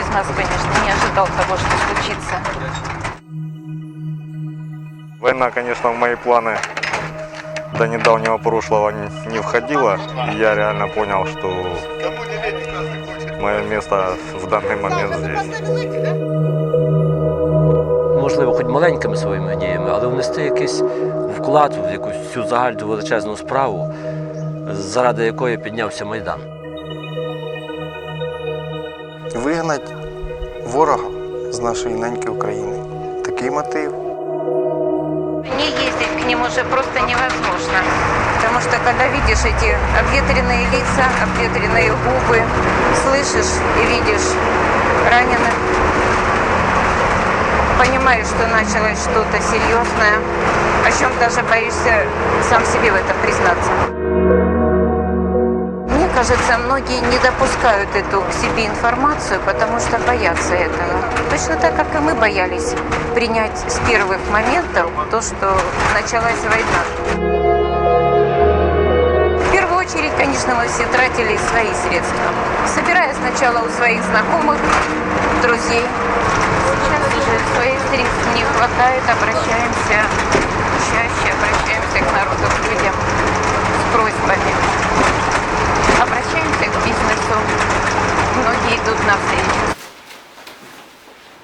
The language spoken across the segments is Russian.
из нас, конечно, не ожидал того, что случится. Война, конечно, в мои планы до недавнего прошлого не не входила. И я реально понял, что мое место в данный момент здесь. можливо, хоч маленькими своїми діями, але внести якийсь вклад в якусь цю загальну величезну справу, заради якої піднявся Майдан. Вигнати ворога з нашої неньки України. Такий мотив. Не ездить к ним уже просто невозможно. Потому что когда видишь эти обветренные лица, обветренные губы, слышишь и видишь раненых, понимаешь, что началось что-то серьезное, о чем даже боишься сам себе в этом признаться. Кажется, многие не допускают эту к себе информацию, потому что боятся этого. Точно так, как и мы боялись принять с первых моментов то, что началась война. В первую очередь, конечно, мы все тратили свои средства, собирая сначала у своих знакомых, друзей. Сейчас уже своих средств не хватает, обращаемся чаще, обращаемся к народу, к людям с просьбами. Обращаемся к бизнесу. Многие идут навстречу.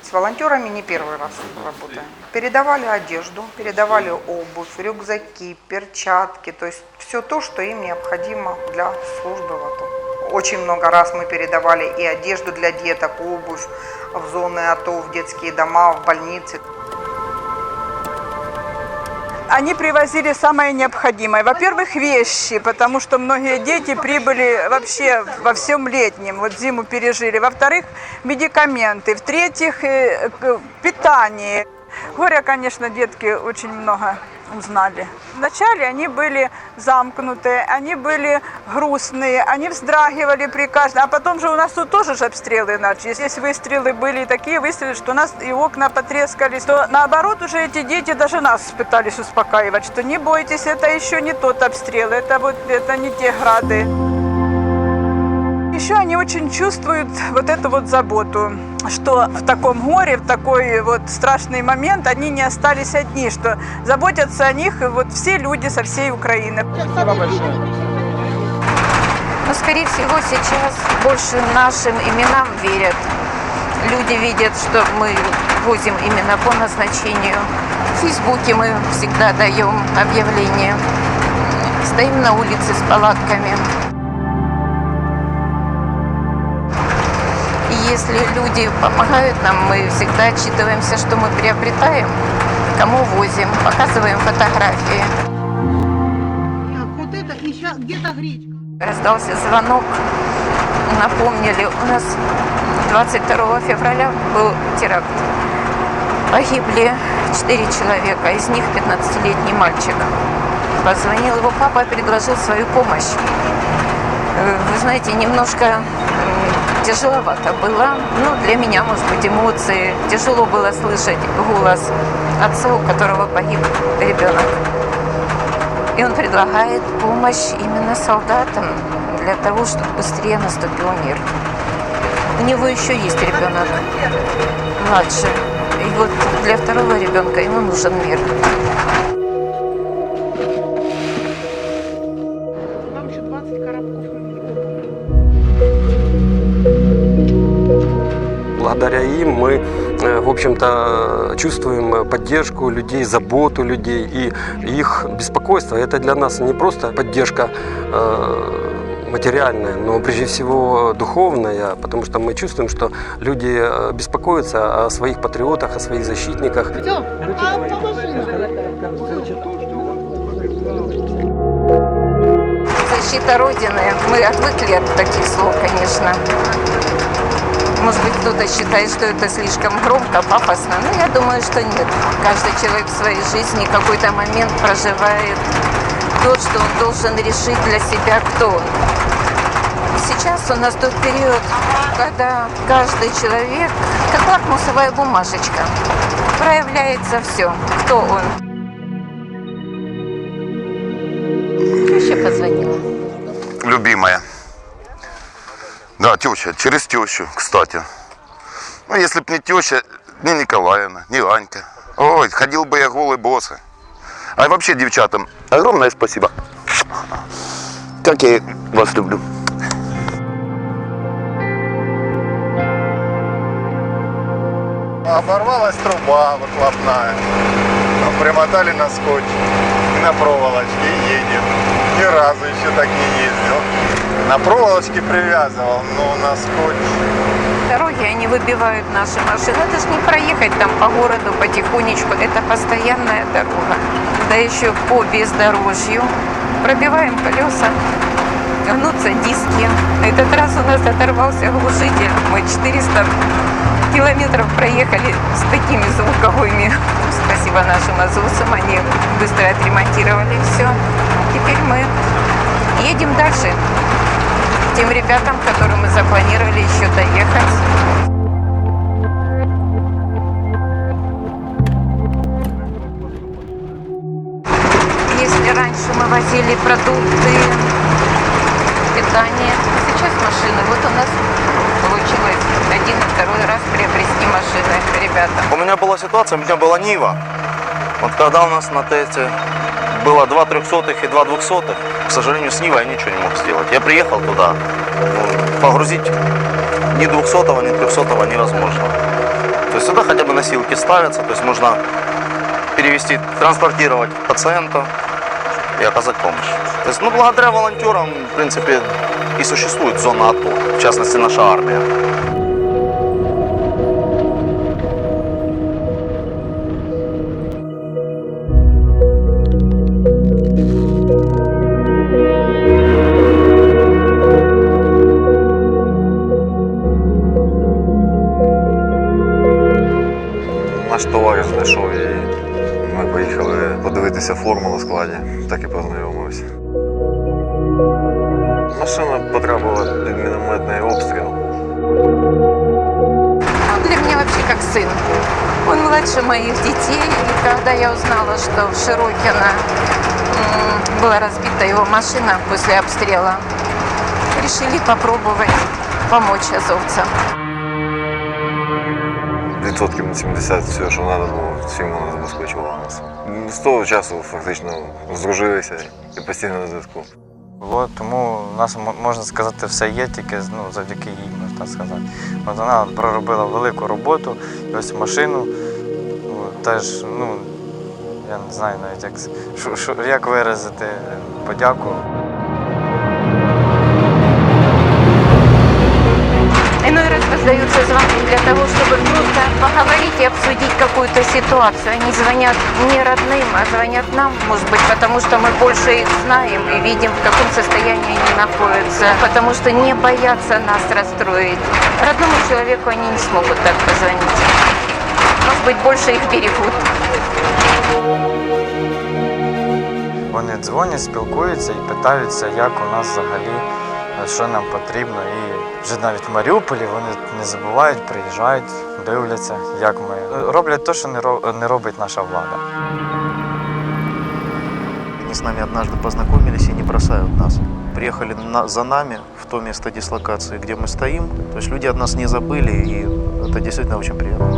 С волонтерами не первый раз работаем. Передавали одежду, передавали обувь, рюкзаки, перчатки, то есть все то, что им необходимо для службы в АТО. Очень много раз мы передавали и одежду для деток, обувь в зоны АТО, в детские дома, в больницы. Они привозили самое необходимое. Во-первых, вещи, потому что многие дети прибыли вообще во всем летнем, вот зиму пережили. Во-вторых, медикаменты. В-третьих, э, питание. Горя, конечно, детки очень много узнали. Вначале они были замкнутые, они были грустные, они вздрагивали при каждом. А потом же у нас тут тоже же обстрелы начались. Здесь выстрелы были, такие выстрелы, что у нас и окна потрескались. То наоборот уже эти дети даже нас пытались успокаивать, что не бойтесь, это еще не тот обстрел, это вот это не те грады. Еще они очень чувствуют вот эту вот заботу, что в таком горе, в такой вот страшный момент они не остались одни, что заботятся о них вот все люди со всей Украины. Но, скорее всего, сейчас больше нашим именам верят. Люди видят, что мы возим именно по назначению. В Фейсбуке мы всегда даем объявления. Стоим на улице с палатками. Если люди помогают нам, мы всегда отчитываемся, что мы приобретаем, кому возим, показываем фотографии. Вот это и сейчас где-то гречка. Раздался звонок, напомнили, у нас 22 февраля был теракт. Погибли 4 человека, из них 15-летний мальчик. Позвонил его папа и предложил свою помощь. Э, Вы знаете, немножко тяжеловато было. Ну, для меня, может быть, эмоции. Тяжело было слышать голос отца, у которого погиб ребенок. И он предлагает помощь именно солдатам для того, чтобы быстрее наступил мир. У него еще есть ребенок младше. И вот для второго ребенка ему нужен мир. Благодаря им мы, э, в общем-то, чувствуем поддержку людей, заботу людей и их беспокойство. Это для нас не просто поддержка э, материальная, но прежде всего духовная, потому что мы чувствуем, что люди э, беспокоятся о своих патриотах, о своих защитниках. А. Защита Родины. Мы отвыкли от таких слов, конечно. Может быть, кто-то считает, что это слишком громко, пафосно. Но я думаю, что нет. Каждый человек в своей жизни какой-то момент проживает то, что он должен решить для себя, кто он. Сейчас у нас тот период, когда каждый человек, как лакмусовая бумажечка, проявляется все, кто он. Да, теща, через тещу, кстати. Ну, если б не теща, не Николаевна, не Анька. Ой, ходил бы я голый боссы. А вообще, девчатам, огромное спасибо. Как я вас люблю. Оборвалась труба выхлопная. Примотали на скотч на проволочке едет. Ни разу еще так не ездил. На проволочке привязывал, но на скотч. Дороги, они выбивают наши машины. Это же не проехать там по городу потихонечку. Это постоянная дорога. Да еще по бездорожью. Пробиваем колеса, гнутся диски. На этот раз у нас оторвался глушитель. Мы 400 километров проехали с такими звуковыми. Спасибо нашим АЗУСам, они быстро отремонтировали все. Теперь мы едем дальше. Тем ребятам, которым мы запланировали еще доехать. Если раньше мы возили продукты, то сейчас машины. Вот у нас получилось один и второй раз приобрести машины ребята. У меня была ситуация, у меня была Нива. Вот когда у нас на тесте было два трехсотых и два двухсотых, к сожалению, с Нивой я ничего не мог сделать. Я приехал туда, погрузить ни двухсотого, ни трехсотого невозможно. То есть сюда хотя бы носилки ставятся, то есть можно перевести, транспортировать пациента и оказать помощь. То ну, благодаря волонтерам, в принципе, и существует зона АТО, в частности, наша армия. Наш товариш знайшов її. Ми поїхали подивитися форму на складі, так і познайомилися. Машина потрапила під мінометний обстріл. Он для меня вообще как сын. Он младше моих детей. И когда я узнала, что в Широкино м, была разбита его машина после обстрела, решили попробовать помочь азовцам. Відсотків на 70 все, що треба було, всім вона забезпечувала нас. З того часу фактично здружилися і постійно на зв'язку. От, тому у нас можна сказати, все є, тільки ну, завдяки їй, можна сказати. От вона проробила велику роботу, і ось машину ну, теж, ну, я не знаю навіть, як, як виразити подяку. обсудить какую-то ситуацию. Они звонят не родным, а звонят нам, может быть, потому что мы больше их знаем и видим, в каком состоянии они находятся, потому что не боятся нас расстроить. Родному человеку они не смогут так позвонить. Может быть, больше их берегут. Вони дзвонять, спілкуються і питаються, як у нас взагалі, е, що нам потрібно. І вже навіть в Маріуполі вони не забувають, приїжджають, дивляться, як ми Е, роблять те, що не ро- не робить наша влада. Они с нами однажды познакомились и не бросают нас. Приехали на- за нами в то место дислокации, где мы стоим. То есть люди от нас не забыли, и это действительно очень приятно.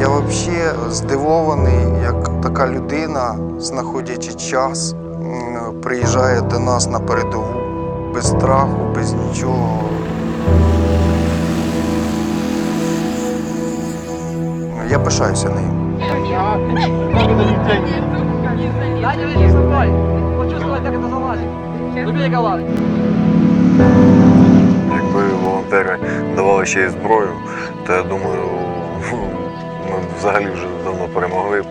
Я взагалі здивований, як така людина, знаходячи час, м, Приїжджає до нас на передову без страху, без нічого. Я пишаюся нею. Якби волонтери давали ще й зброю, то я думаю, ми взагалі вже давно перемогли б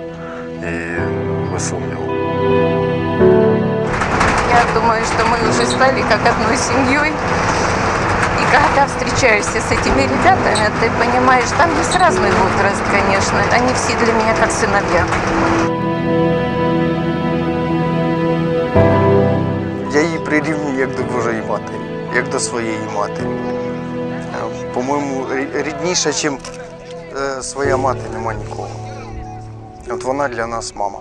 і без сумніву. Я думаю, что мы уже стали как одной семьей. И когда встречаешься с этими ребятами, ты понимаешь, там есть разный возраст, конечно. Они все для меня как сыновья. Я її прирівнюю як до Божої матері, як до своєї матері. Е, По-моєму, рі- рідніше, ніж своя мати, нема нікого. От вона для нас мама.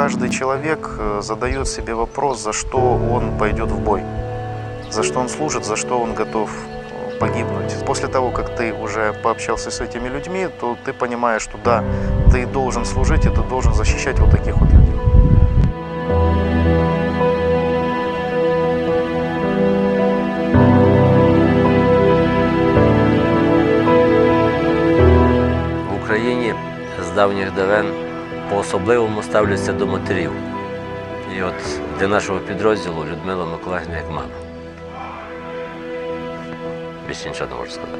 Каждый человек э, задает себе вопрос, за что он пойдет в бой. за что он служит, за что он готов э, погибнуть. После того, как ты уже пообщался с этими людьми, то ты понимаешь, что да, ты должен служить и ты должен защищать вот таких вот людей. В Україні з давніх давен по-особливому ставляться до матерів. І от для нашого підрозділу Людмила Миколаївна як мама. Більше нічого не можу сказати.